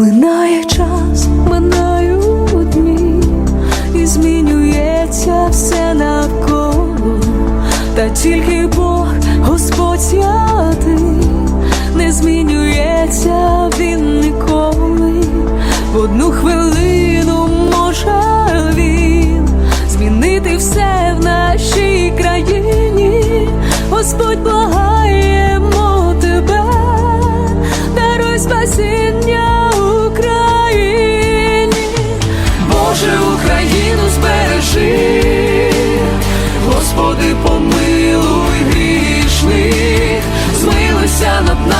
Минає час, минають дні, і змінюється все навколо, та тільки Бог Господь святий не змінюється. Господи, помилуй грішних, змилися над нами.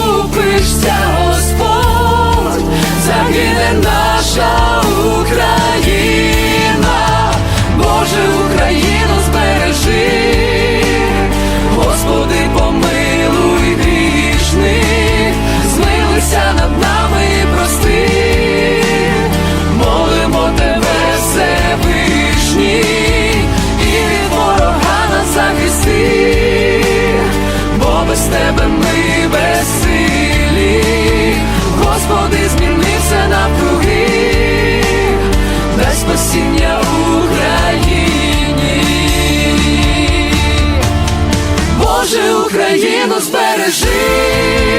Україну збережи.